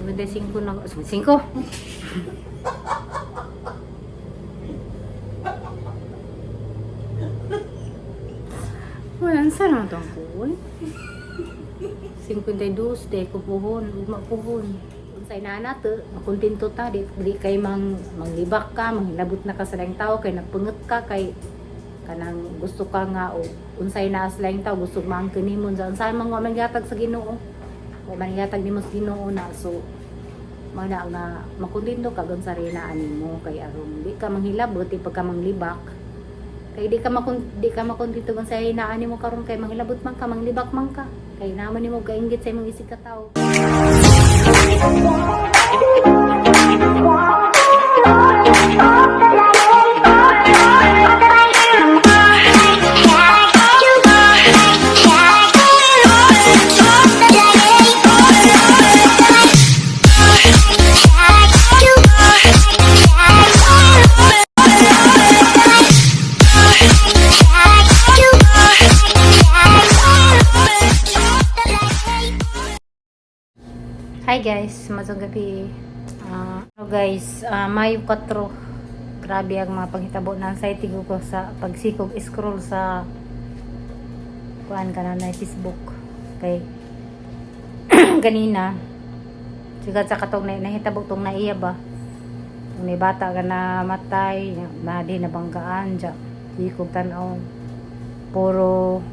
55 na 5. Wala, saan naman ito ang puhon? 52, day ko puhon, ugma puhon. Kung sa inana to, makuntinto ta, di, di kay mang, manglibak ka, manglabot na ka sa laing tao, kay nagpungot ka, kay kanang gusto ka nga o unsay na sa laing tao, gusto maangkin nimo sa unsay man yatag sa Ginoo. Wa man yatag nimo sa Ginoo na so mana nga makuntinto ka gun sa rinaan nimo kay aron di ka manghilabot di pagka manglibak. Kay di ka makun di ka makontento kung sa hinaan nimo karon kay manglabot man ka manglibak man ka. Kay naman nimo kainggit sa imong isig ka tawo Gabi. Ah, hello guys, ah, Mayo 4. Grabe ang mga panghitabo na tigo ko sa pagsikog scroll sa kuan ka na Facebook kay kanina sigad sa katong na nahitabo tong naiya ba Kung may bata ka na matay na di nabanggaan dya di ko tanaw puro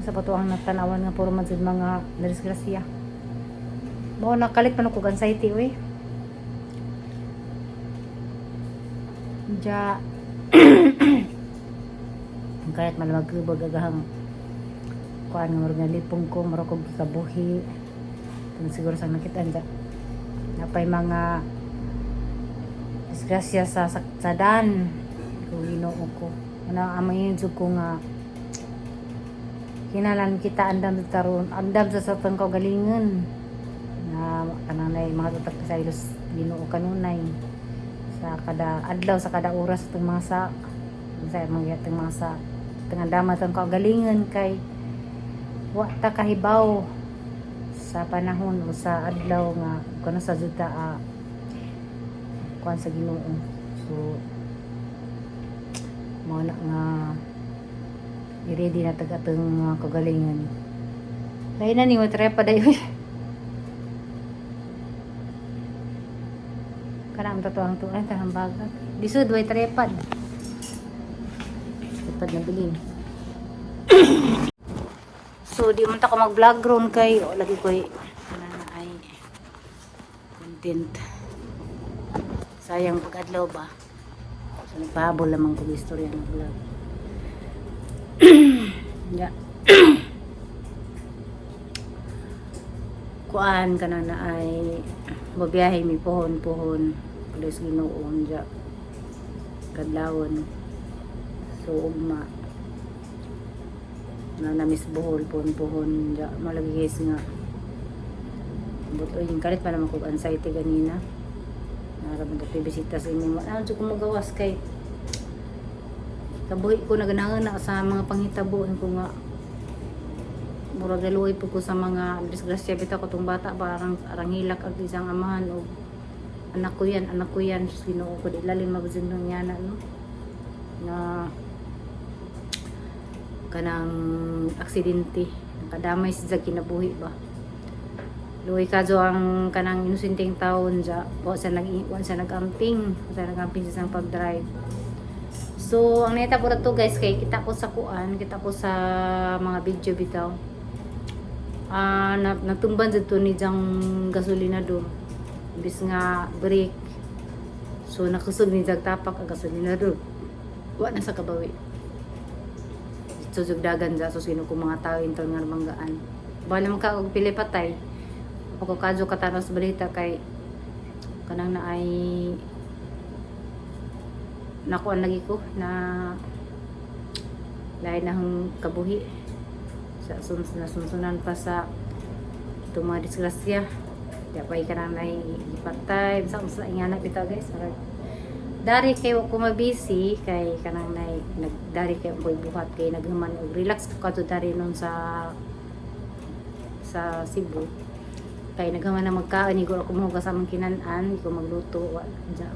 sa patuang natanawan nga puro man sad mga nadisgrasya Mo nakalit man ko anxiety we. Ja. Kahit man magkubag agahang kuan nga marag lipong ko marag kog kabuhi kung siguro sa nakita anja napay mga disgrasya sa saksadan. Ginoo ko. Ano amayin jud ko nga kinalan kita andam sa taron andam sa sa galingan na kananay mga tutak sa ilos Ginoo kanunay sa kada adlaw sa kada oras itong mga sa sa mga itong mga sa itong dama itong kagalingan kay wa ta kahibaw sa panahon o sa adlaw nga kuno sa juta ah, kuan sa Ginoo. So mo na nga i-ready na tagatong mga kagalingan dahil na ni mo trepa Kanang tatuang to ay tanang bagat. Disud way trepad. Trepad na bilin. so di man ta ko mag-vlog ron kay o lagi ko na ay content. Sayang pag adlaw ba. So nagpahabol lamang ko istorya ng vlog. ya. Kuan kana na ay babiyahe mi pohon-pohon pulis ginuon ja kadlawon. So ugma. Na namis buhol pohon-pohon ja malagis nga. Buto yung kalit pa naman kog anxiety ganina naraman ta bisita sa inyo. Ano jud ko magawas kay? Kabuhi ko naganangan na sa mga panghitabuan ko nga. Murag galuoy po ko sa mga disgrasya. Bitaw ko tong bata parang arang hilak isang amahan o anak ko yan anak ko yan. Sus ginoo ko. Di lalim magsin nung yana no? Na kanang aksidente. Nakadamay sa kinabuhi ba? Luoy kadyo ang kanang inosenteng taon sa wa sa nag wa sa nagamping. Wa sa nagamping sa isang pag-drive. So, ang neta po to guys, kay kita ko sa kuan, kita ko sa mga video bitaw. Ah na, natumban dito ni jang gasolina do bis nga break. So nakusog ni jag tapak ang gasolina do wa na sa kabawi. So jug dagan ja so sino ko mga tao intol nga manggaan bala man ka og pili patay. Ako kadyo katanaw sa balita kay kanang na ay nakuan lagi ko na lain na hong kabuhi. Sa sun nasunsunan pa sa itong disgrasya pa ka na nai ipatay sa sa ingana bitaw guys. Arag. dari kay ko mabisi kay kanang nai nagdari kay ko buhat kay naghuman og relax ko kadto dari nun sa sa Cebu. Kay naghaman na magkaon igor ako mo kasama kinan-an ko magluto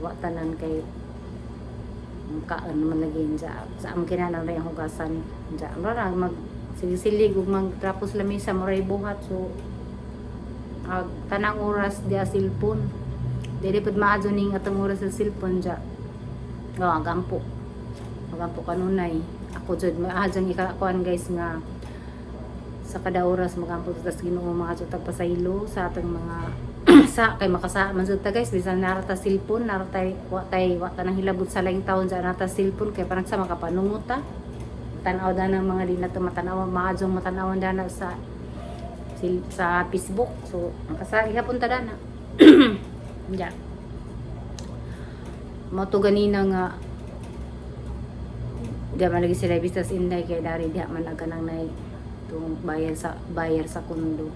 wa tanan kay kaon naman lagi sa sa among kinanan rin ang hugasan. Ja ra mag silig ug mag trapos lamisa mo buhat. So ag tanang oras di a cellphone. Dili pud maadyo ning atong oras sa cellphone ja oh agampo agampo kanunay. Ako jud maadyo ikakuan guys nga sa kada oras magampo tas Ginoo mga jud pasaylo sa atong mga sa kay makasa man jud ta guys. Bisan narata cellphone narata wa tay nang hilabot sa laing taon sa narata cellphone. Kay parang sa makapanungot ta. Tanaw da ng mga di na to matanaw maadjong matanaw dana sa sil- sa Facebook. So ang kasari hapon ta dana ya. Mo to ganina nga di man lagi sila bistas inday kay dari di man nagkanang nay tung bayar sa bayar sa kundo.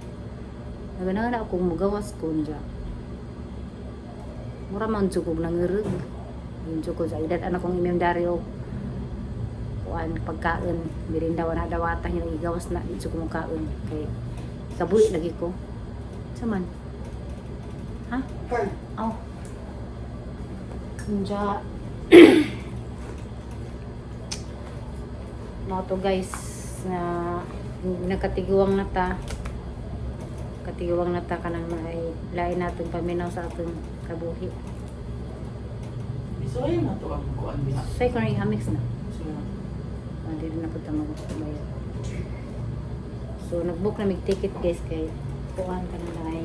Nagana na akong mugawas kunja mura man jugog nang ireg yung jugog sa edad. Anak kong imem dario? Kuan pagkaon. Mirinda na dawata yung igawas na. Ko kaon. Kay kabuhi lagi ko. Saman. Ha? Aw. Kunja no to guys na nagkatiguang na ta. Katiguang na ta kanang may lain natin paminaw sa atong kabuhi. So, ayun na to ang kuan diha. say ko na ihamix na. So, hindi na po tayo magbayad so nagbook na mig ticket guys kay kuhan ka na ay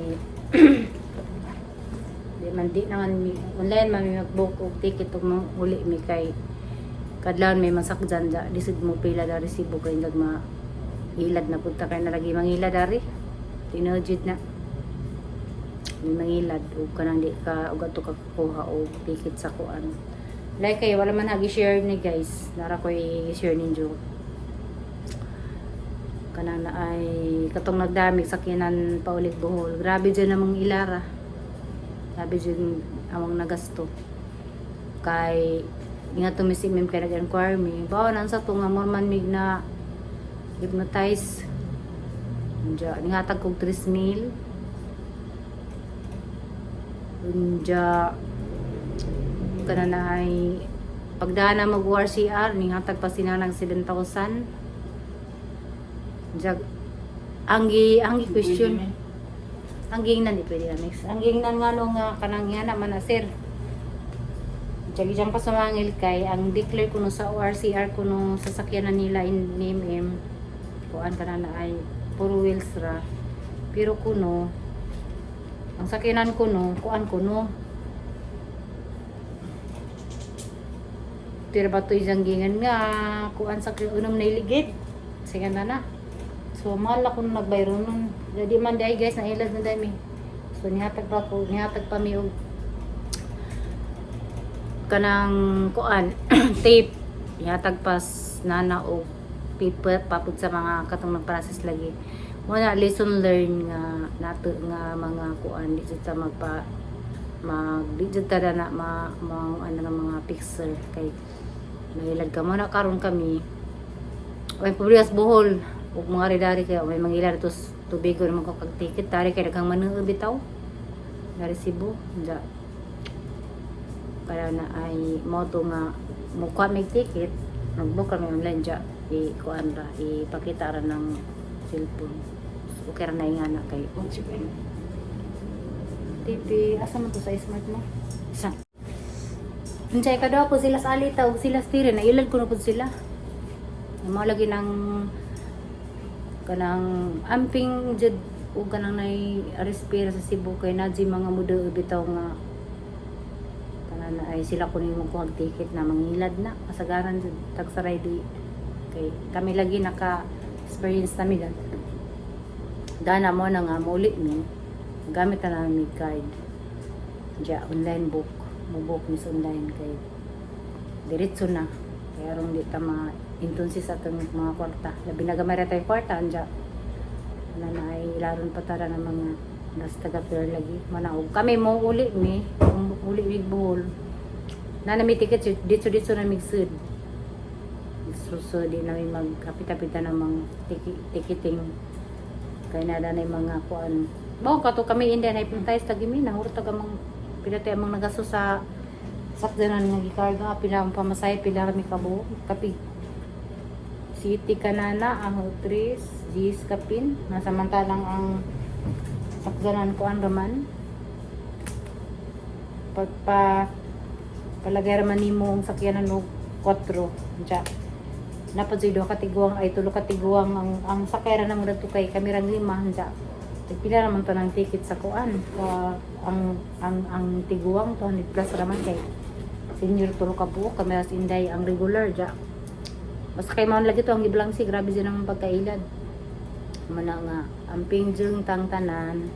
di man di naman online man mi magbook og ticket og uli mi kay kadlawon may masakjan ja disig mo pila da resibo kay ndag ma ilad na punta kay nalagi mangilad dari tinudjid na. May mangilad ug kanang di ka ug ato ka kuha og ticket sa kuan. Like kay wala man hagi share ni guys. Nara ko i-share ninyo kanang na ay katong nagdami sa kinan paulit buhol grabe dyan namang ilara. Grabe dyan amang nagasto. Kay nga to misimim kay nag-inquire mi bawa nan sa to nga mo man mig na hypnotize. Unja, ningatag kog 3 mil. Unja, kana na ay pagdana mag RCR ningatag pa sinanag 7,000. Jag anggi anggi question. Angging nan di pwede na mix. Angging nan nga no nga kanang yana man na sir. Jagi dyan pa sumangil kay ang declare ko no sa ORCR ko no sasakyanan nila in name em kuan ka na na ay puro wheels ra pero kuno ang sakyanan ko no kuan ko no pero ba to isang gingan nga kuan sa unom na iligid sige na na so mahal ako nung nagbayro nun jadi man day guys na ilad na dami. So nihatag pa ko nihatag pa mi og kanang kuan tape. Ihatag pas nana og paper papud sa mga katong nagprocess lagi. Wala lesson learn nga nato nga mga kuan di jud ta magpa mag di jud ta na ma, ma ano ng mga picture kay nahilad ka. Mo na karon kami may pabiyas buhol ug mga ridari kay may mangilad to tubig ko naman ko kag ticket dari kay daghang manuod bitaw. Dari Cebu ja kaya na ay moto nga mukha may ticket. Nagbook kami online dya. I kuan ra ipakita ra ng cellphone. Okay ra na nga na kay TV asa man to sa smart mo? Isa. Unsay ka daw po sila sa alitaw sila stire na ilad ko na po sila. Na mo lagi ng kanang amping jud o kanang nay respira sa Cebu kay nadji mga mudo bitaw nga kana na ay sila kunin mo kung ticket na mangilad na kasagaran jud tag sa di. Kay kami lagi naka experience nami dan dana mo na nga muli mi gamit na namin mi card ja online book. Mo book mi sa online kay diretso na kaya ron di ta ma intunsi sa atong mga kwarta. Labi na gamay tayo kwarta anja na na ay ilaron pa tara ng mga gas taga fair lagi manaog. Kami mo uli mi uli mig buhol na nami ticket dito dito na mig sud so di namin magkapit-apita ng mga tiki- ticketing kaya na na mga kuan. Bawa ka to kami Indian hypnotize tagi mi nang urta ka mang pinatay amang nagaso sa sakdanan nga gikarga. Pila ang pamasahe pila kami kabo kapig City kanana ang Hotris Gis kapin. Na samantalang ang sakdanan ko ang raman. Pagpa palagay raman nimo ang sakyanan no 4 diya napad sa katiguang ay tulo katiguang ang ang sakay ra namo dito kay kamirang lima diya Pila naman to ng ticket sa kuan. Ka, ang, ang, ang tiguang 200 plus raman kay senior tulo ka po. Kami as inday ang regular ja. Mas kay man lagi to ang iblang si grabe din ang pagkailad. Mana nga ang pingjung tang tanan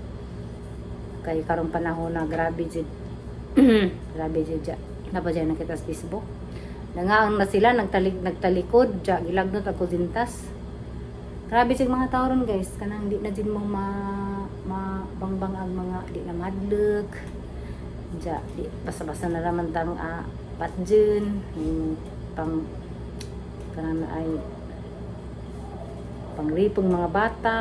kay karong panahon na grabe jud. grabe jud ja. Napa dyan nakita sa Facebook. Nangaang na sila nagtalik nagtalikod ja gilagnot ako dintas. Grabe sig mga tao ron guys, kanang di na din mo ma, ma bangbang ang mga di na madlek. Ja, di basta-basta na naman tang ah, patjun, yung pang kanang na ay pangripong mga bata.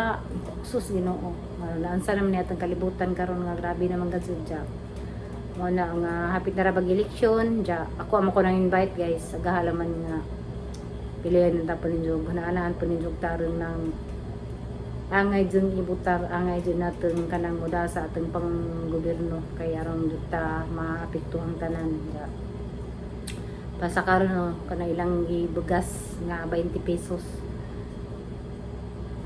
Sus Ginoo. Naansa naman niya kalibutan karon nga grabe naman gadzud ja. Mo na ang ah, hapit na ra bag eleksyon, ja. Ako amo ko nang invite guys, sa gahalaman nga pilihan na po ninyo ganaanaan po ninyo taron ng angay dyan ibutar angay dyan natin kanang muda sa ating pang gobyerno kaya aron ta maapektuhan tanan ya. basta karon no kana ilang gibugas nga 20 pesos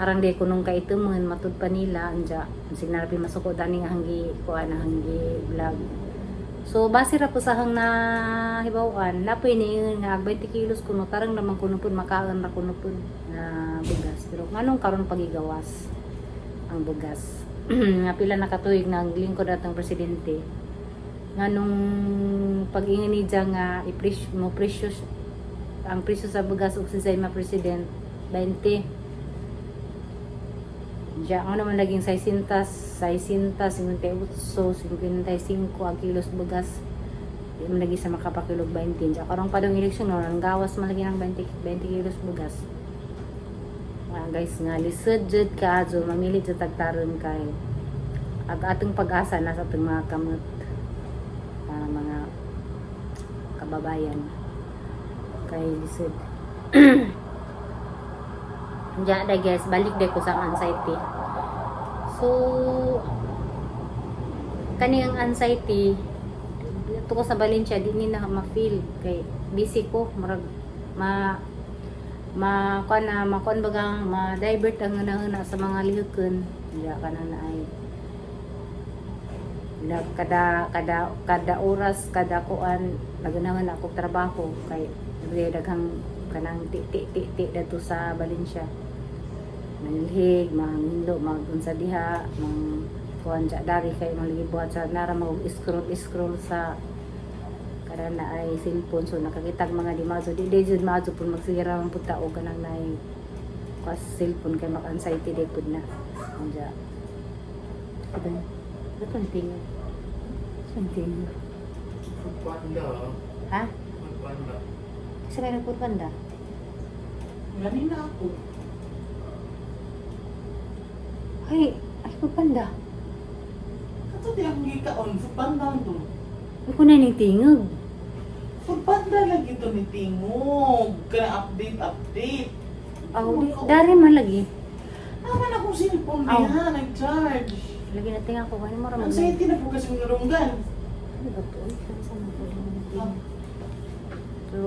arang di ko nung kaitumon matud pa nila anja signarapi masuko dani nga hanggi kuan hanggi vlog So, base ra po sa hang na hibawan, napoy ni nga 20 kilos kuno tarang naman kuno pud makaon ra kuno pud na bugas. Pero nganong karon pagigawas ang bugas. nga pila nakatuig na ang lingkod atong presidente. Nganong pag-ingin ni Diya nga i-presyo mo presyo ang presyo sa bugas ug sa ma president 20 Diya, ano naman naging 600, 600, 58, 55 ang kilos bugas. Di man lagi sa makapakilog 20. Diya, karong pa dong eleksyon, no, ang gawas man lagi ng 20, 20 kilos bugas. Ah, guys, nga, lisod jud ka, so mamili jud tagtaron kay ag atong pag-asa nasa atong mga kamot ah, mga kababayan kay lisod Diya da guys, balik day ko sa anxiety. So, kani ang anxiety, ito ko sa Valencia, di na ma-feel. Kay, busy ko, marag, ma, ma, kuan na, ma, kuan baga, ma-divert ang na sa mga lihukon. Diya ka na na ay, na, kada, kada, kada oras, kada kuan, naganahan ako trabaho. Kay, Dili daghang kanang ti ti ti ti dato sa Valencia manilhig mangindo magunsa diha mang kuan ja dari kay malibuhat sa nara mag scroll scroll sa kada na ay cellphone. So nakakitag mga di mazo di di jud mazo pun magsira man pud tao kanang nay kas cellphone kay mak anxiety di pud na. Anja kada dato tingog tingog Panda. ha? Panda. sa kay nagputanda Ganina ako. ay ay pagpanda Kato di akong gikaon. Sa panda to. ako na ning tingog Sa panda lagi to ni Tingog. Kana update, update. aw di dari man lagi Naman akong cellphone Aw. niya, nag-charge. lagi na tingnan ko kani mo ra Ang mag safety na po kasi mga runggan. Ano ba to? Saan ako Ah. So,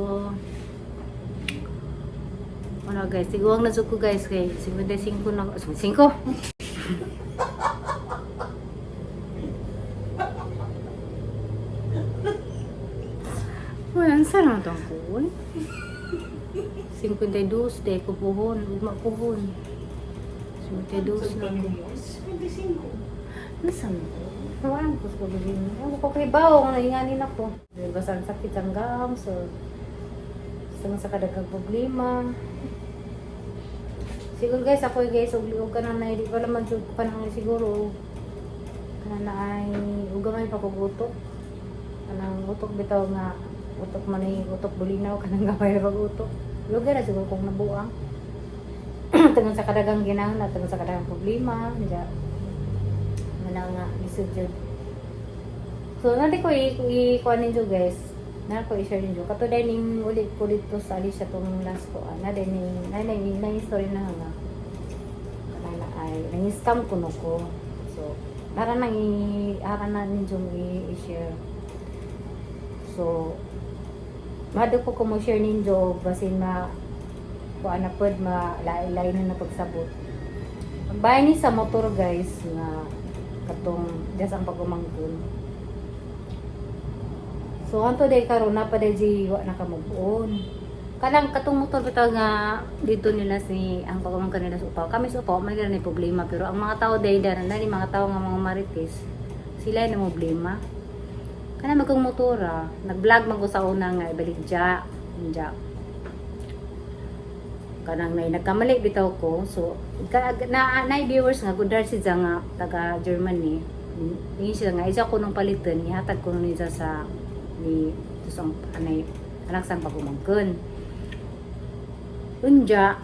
ano guys, tiguang na ko guys kay 55 na 5. Wala, saan kuhon? 52, day ko puhon, ugma puhon. 52 na ko. 25. Nasaan ko? Parang ko sa gawin. Ewan ko kay Bao, kung nahinganin ako. Ang sakit ang gam, so... Gusto mo sa kadagang problema. Siguro guys, ako guys, ugliog ka na na, hindi pa naman sure ka na siguro. Kana na ay, ugamay pa ko utok. Kanang utok bitaw nga, utok man ay utok bulinaw, kanang gamay na pag-utok. Lugar na siguro kung nabuang. Tungkol sa kadagang ginahan at sa kadagang problema. Diya, Wala nga, lisod yun. So, natin ko i-kuha ninyo guys. Na ko i-share ninyo. Kato din yung ulit-ulit to sa Alicia itong last ko. Ah. Na din yung, na na na story na nga. Na ay, nang-scam ko no ko. So, nara nang i, hara na ninyo i-share. So, Mado ko kung share ninyo basin ma kung ano pod ma lain na pagsabot. Ang bahay ni sa motor guys nga katong just ang pagumangkon. So anto day karon na pa wa na kamugon. Kanang katong motor bitaw nga dito nila si ang pagumangkon nila sa upaw. Kami sa upaw may ganun problema pero ang mga tao day daran na ni mga tao nga mga marites sila na problema. Kana magkong motora, nag-vlog man ko sa una nga ibalik dya, dya. Kanang nay nagkamali bitaw ko. So ka, na na viewers nga gudar si nga taga Germany. Ni siya nga isa ko nung palitan, ihatag ko nung isa sa ni sa anay anak sang pagumangkon. Unja,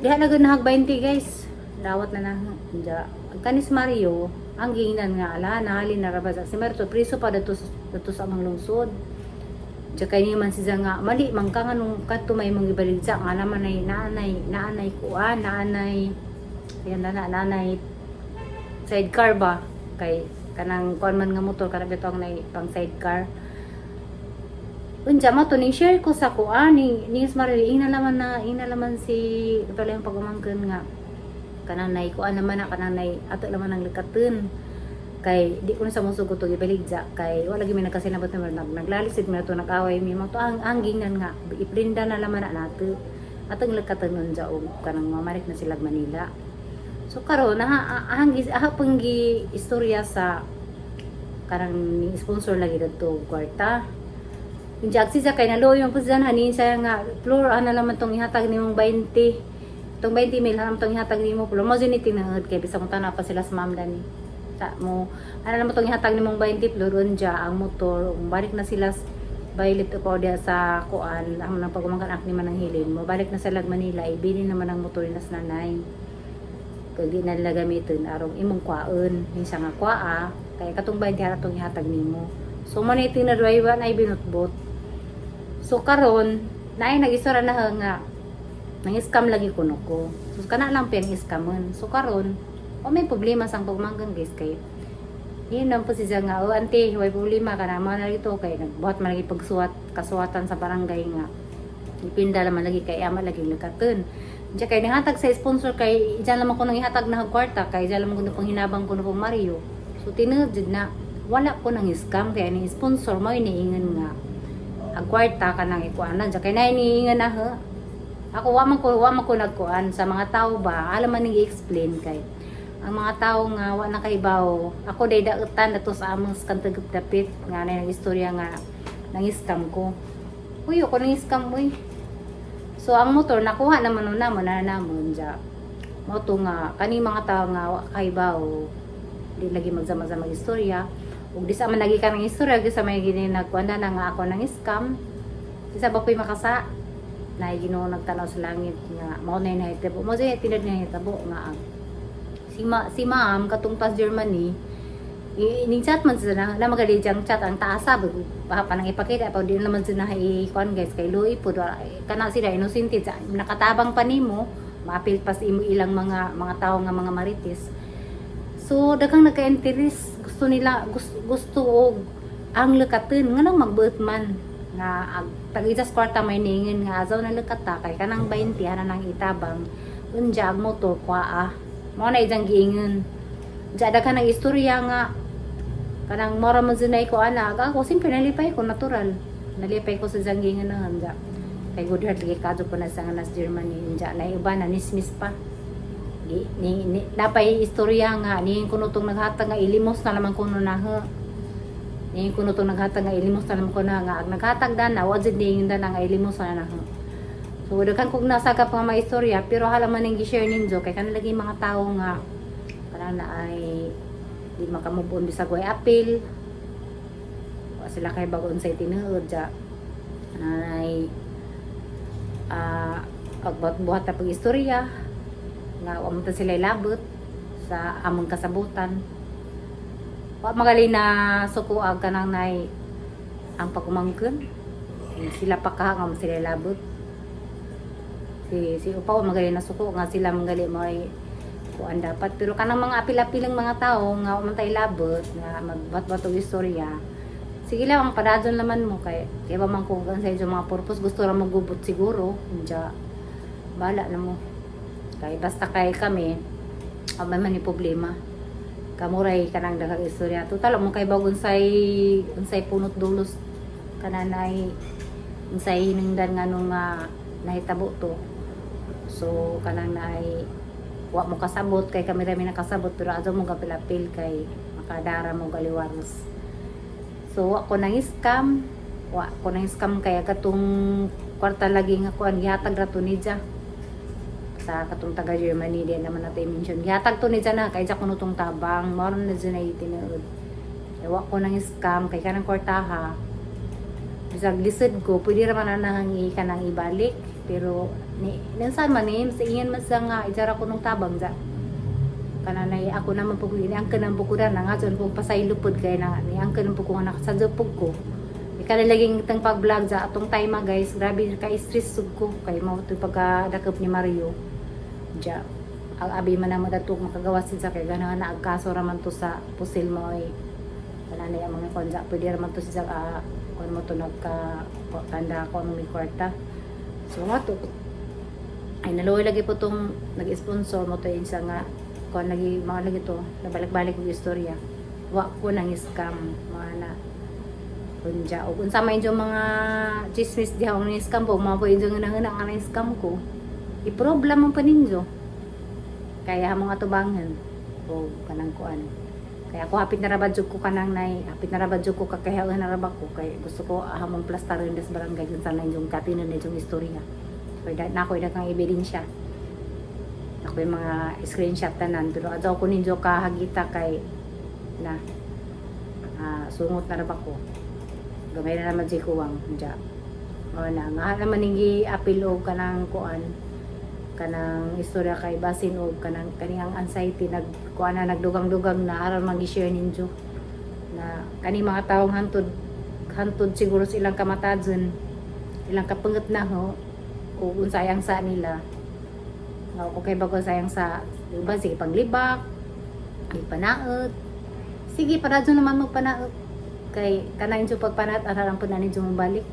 diha na gud nahag 20 guys. Dawat na na unja. Kanis Mario, ang gingan nga ala nahalin na rabas si Marto priso pa dato dato sa amang lungsod. Kay ni man siya nga mali man ka nga nung kadto may mong ibalid sa nga naman ay naanay naanay kuan naanay yan na na naanay sidecar ba? Kay kanang kuan man nga motor kana bitaw ang nay pang sidecar. Unja mo to ning share ko sa kuan ni ni Marili ina naman na ina naman si pala yung pagumangkin nga. Kanang nay kuan naman na kanang nay ato naman ang likaten kay di ko na sa musugo to gibaligja kay wala gyud mi nagkasinabot na nag naglalisid mi to nag-away mi mo to ang anggingan nga. Iprinda na laman na nato. Atong likaten unja og kanang mamarik na sila Manila. So karon na ahang ahapong gi istorya sa karang ni sponsor lagi dito kwarta. Yung jaksi sa kay naloyo po dyan hanin siya nga floor ana naman tong ihatag nimong 20 tong 20 mil hanam tong ihatag nimo floor mo dyan itinahod kay bisa mo tanaw pa sila sa ma'am dani sa mo ano naman tong ihatag nimong 20 floor unja ang motor kung balik na sila violet o dia sa kuan ang nang pagumangkan ak ni manang hilin mo balik na sa lag Manila ibili naman ang motor nas nanay kay di na nila gamitin arong imong kwaon minsan nga kwaa kay katong 20 hara tong ihatag nimo so mo na itinadrive na ibinutbot So karon naay nag-istora na nga nang scam lagi kuno ko. So kana lang piyang scamon. So karon o may problema sang pagmanggang guys kay yun lang po siya nga, oh ante, may problema ka na, mga ito kay nagbuhat man lagi pagsuwat, kasuwatan sa barangay nga. Ipinda naman lagi kay ama lagi lakaton. Diya kay nihatag sa sponsor kay diyan lamang ko nang ihatag na kwarta kay diyan lamang ko na pang hinabang ko na pang Mario. So tinud na wala ko nang scam kay ni sponsor mo iniingan nga ang kwarta ka nang ikuanan diya kay na iniingan na ha. Ako wa man ko wa man ko nagkuan sa mga tao ba alam man nang i-explain kay ang mga tao nga wa na kaibaw ako day dautan dato sa among kantag dapit nga na yung istorya nga nang scam ko. Uy, ako nang scam uy. So ang motor nakuha naman nun namon na namon ja. Moto nga kani mga tao nga wa kaibaw di lagi magsama-sama istorya. Ug di sa man lagi ka ng istorya di sa may gini nagkuanda na nga ako nang scam. Di sa ba ko'y makasa na Ginoo nagtanaw sa langit nga mao na yung nahitabo. Mo siya tinad niya hitabo nga ang si ma si ma'am katong tas Germany ining chat man sila na, na magali diyang chat ang taasa pa panang ipakita pa di naman sila i kon guys kay Louis po kana sila innocent sa nakatabang pa nimo maapil pa sa imo ilang mga mga tao nga mga marites. So daghang nagka-interest gusto nila gusto, gusto og ang lekaten nga nang magbuot man nga ag tagisa kwarta may ningin nga azaw na lekata kay kanang 20 ana nang itabang unja ang motor kwaa mo na ijang giingon. Diya ka ng istorya nga kanang mora man zinay ko ana. Ako simple nalipay ko natural. Nalipay ko sa janggingan na handa kay good heart lagi kadto ko na sa nas Germany diya na iba na nismis pa. Gi- ni, ni napay istorya nga ni kuno tong naghatag nga ilimos na naman kuno na ha ni kuno tong naghatag nga ilimos na naman kuno na nga. Ag naghatag dan na wajid ni nga nga ilimos na na ha So, daghan kog nasagap nga mga istorya, pero halaman ning gi-share ninyo kay kanang lagi mga tao nga para na ay di makamubon bisag way apil wa sila kay bagon sa tinuod ja ay ah pagbuhat na pag istorya nga ta sila labot sa among kasabutan Wa magaling na sukuag ka nang nay ang pagumangkon. Sila pa kahangam sila labot. Si si upaw magaling na suko nga sila magaling mo ay kuan dapat. Pero kanang mga apil-apilang mga tao nga wa man tay labot nga magbat-bat og istorya sige lang ang padadon naman mo kay kay ba man kung sa inyo mga purpose gusto ra magubot siguro Diya, bala na mo. Kay basta kay kami ang may man ni problema. Kamuray kanang daghang istorya. Total mo kay bag unsay unsay punot dulos kananay unsay hinungdan nga nung nga nahitabo to so kanang naay wa mo kasabot kay kami rami nakasabot pero ato mo gapil-apil kay makadara mo galiwaros so wa ko nang scam wa ko nang scam kaya katong kwarta lagi nga kuan gihatag ra to ni Dja. sa katong taga Germany din naman nato i-mention gihatag to ni Dja na kay Dja kuno tong tabang mao na dyan na itinuod kaya wa ko nang scam kay kanang kwartaha bisag lisod ko pwede ra man na nangangi ka nang ibalik pero ni minsan man ni sa ingan man sa nga ijara ko nung tabang ja kananay ako naman pug ni ang kanang bukuran na nga dyan kung pasaylupod kay na ni ang kanang pug ko nga nakasadyo pug ko Ikala laging tang pag-vlog sa atong time ah, guys. Grabe ka stress sug ko kay mao to pagkadakop ni Mario. Ja. Ang abi man na madatok makagawa sa kay ganahan na agkaso raman to sa pusil mo ay kananay ang mga konja pwede raman to sa uh, kung mo to nagka tanda ko may kwarta. So nga to. Ay naluoy lagi po tong nag-sponsor mo to sa nga kung lagi mga lagi to nabalik-balik ko istorya. Wa ko nang scam mga na. Kunja o kung sama yung mga chismis di ako ng scam po mga po yung nga nga nga scam ko i-problem mo pa ninyo. Kaya mga tubangan o kanang kuan kaya ako hapit na rabadjog ko kanang nay hapit na rabadjog ko kakayaw na rabak ko kay gusto ko hamong plastarin des barangay saan na yung katinan na yung istorya. Kaya da, na ako kang ebidensya. Ako yung mga screenshot tanan pero adto ko ninyo kahagita kay na ah, sungot na rabak ko. Gamay na naman si kuwang dya o na nga naman ningi apil og kanang kuan kanang istorya kay basin og kanang kaniyang anxiety nag kuan na nagdugang-dugang na aron magi-share ninyo na kani mga taong hantod hantod siguro silang kamatadson ilang kapangat na ho o kung sayang sa nila. Nga ko kay bago sayang sa diba sige panglibak ipanaot sige para dyan naman magpanaot kay kanain sa pagpanat araran po na ninyo mabalik.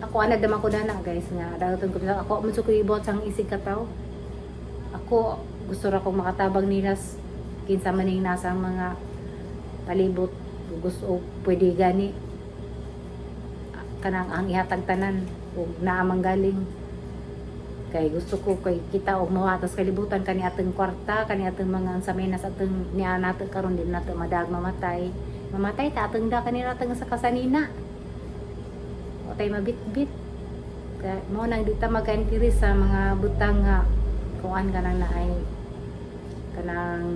Ako anad naman ko na na guys nga darating ko sa ako mo ko ibot sang isig kataw ako gusto ra kong makatabang nila kinsa man ning nasa mga palibot gusto pwede gani. Kanang ang ihatag tanan ug naamang galing. Kay gusto ko kay kita og mawatas kalibutan kani atong kwarta kani atong mga nasa atong niya nato karon din nato madag mamatay. Mamatay ta atong da kanila tang sa kasanina. O tay mabit-bit. Kaya mo nang di ta magkaintiri sa mga butang nga kuan kanang naay. Kanang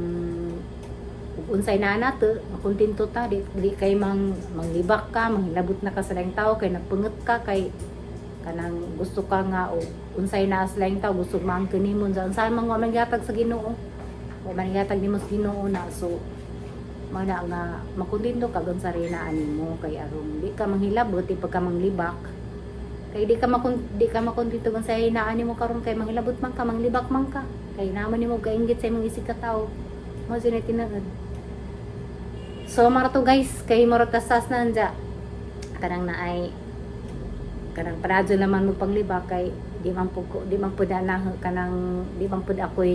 unsay na nato makontento ta di, di kay mang manglibak ka manghilabot na ka sa laing tao kay nagpungot ka kay kanang gusto ka nga o unsay na sa laing tao gusto maangkin nimo sa unsa man man gatag sa Ginoo? Wa man gatag nimo sa Ginoo na so mana nga makontento ka gun sa rina mo kay aron di ka manghilabot di pagka manglibak kay di ka makon di ka makontento gun sa hinaan nimo karon kay manghilabot man ka manglibak man ka. Kay naman nimo kainggit sa imong isig ka tao mo sinay tinuod so mara to guys. Kay mara tasas na anja kanang naay kanang paradyo naman mo panglibak kay di man ko- di man pud na kanang di man pud ako'y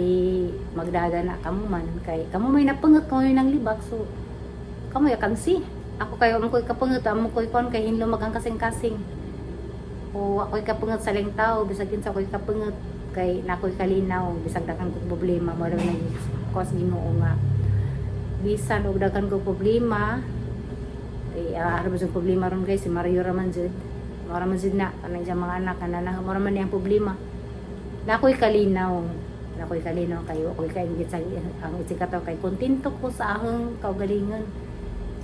magdaga na kamo man. Kay kamo may napangat ko nang libak so kamo ya kansi ako kayo mo ko'y kapangat amo ko'y kon kay hinlo magang kasing-kasing o ako'y kapangat sa lang tao bisag kinsa ako'y kapangat kay nako'y kalinaw bisag daghang kong problema mo rin nang kos Ginoo nga. Bisan og daghan ko problema ay uh, araw sa problema ron guys si Mario raman jud. Jud na kanang diyang mga anak kana na mara man niyang problema. Na ako'y kalinaw na ako'y kalinaw kayo ako'y kaingit sa ang isikataw kay kontento ko sa ahong kaugalingon.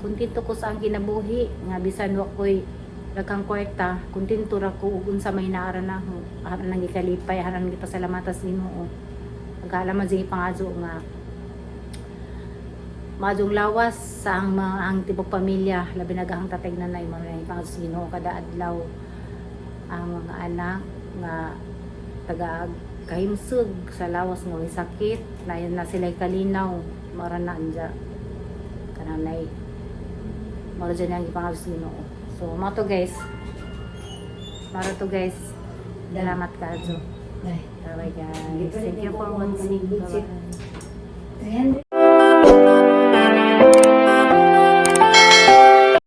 Kontento ko sa ang kinabuhi nga bisan wa ko'y daghang kwarta kontento ra ko ug unsa may naara na ho aran nang gikalipay aran nang gipasalamatan sa Ginoo pagkalaman sa pangazo nga. Madong lawas sa ang ang tibok pamilya, labi nagahang tatay na nay mga pangasos Ginoo kada adlaw. Ang mga anak nga taga kahimsug sa lawas nga may sakit layon na sila kalinaw mara na anja kananay. Mara dyan ang ipangalos Ginoo so mo to guys. Mara to guys. Salamat ka Adjo Bye. bye guys. Thank you for watching. bye 300